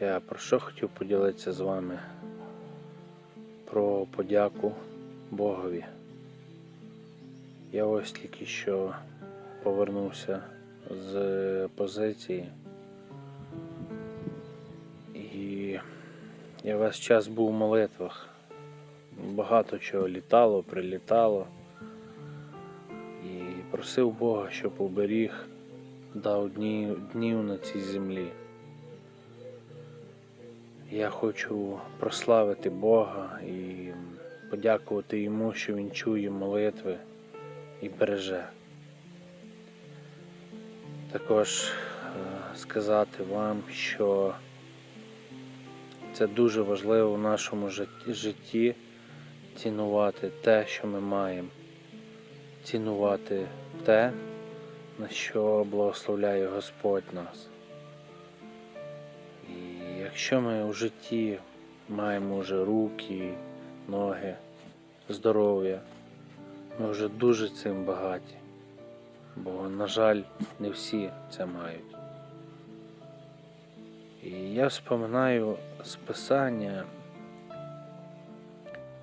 Я про що хотів поділитися з вами? Про подяку Богові. Я ось тільки що повернувся з позиції. І я весь час був у молитвах. Багато чого літало, прилітало. І просив Бога, щоб уберіг, дав дні, днів на цій землі. Я хочу прославити Бога і подякувати Йому, що Він чує молитви і береже. Також е, сказати вам, що це дуже важливо в нашому житті цінувати те, що ми маємо, цінувати те, на що благословляє Господь нас. Якщо ми у житті маємо вже руки, ноги, здоров'я, ми вже дуже цим багаті, бо, на жаль, не всі це мають. І я вспоминаю з писання,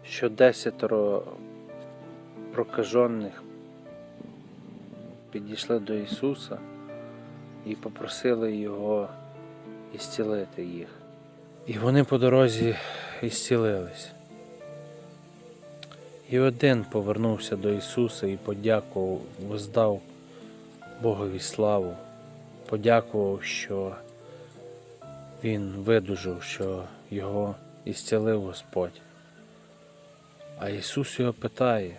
що десятеро прокажених підійшли до Ісуса і попросили Його ісцілити їх. І вони по дорозі ісцілились. І один повернувся до Ісуса і подякував, воздав Богові славу, подякував, що Він видужав, що його ісцілив Господь. А Ісус його питає,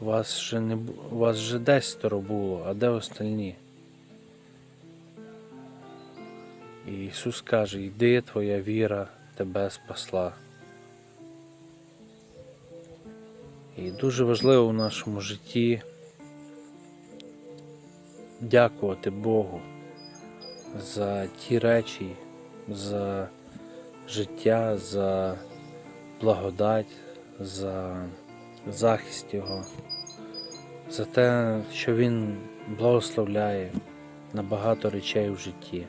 вас же не вас же десятеро було, а де остальні? І Ісус каже, йди, твоя віра тебе спасла. І дуже важливо в нашому житті дякувати Богу за ті речі, за життя, за благодать, за захист Його, за те, що Він благословляє на багато речей в житті.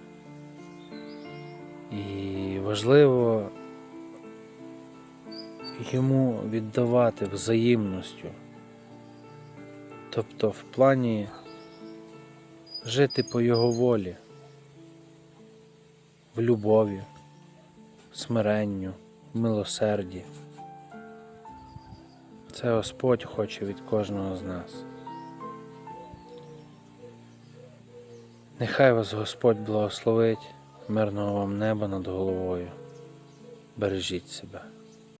І важливо йому віддавати взаємністю. Тобто в плані жити по його волі, в любові, смиренню, в милосерді. Це Господь хоче від кожного з нас. Нехай вас Господь благословить, мирного вам неба над головою. Бережіть себе.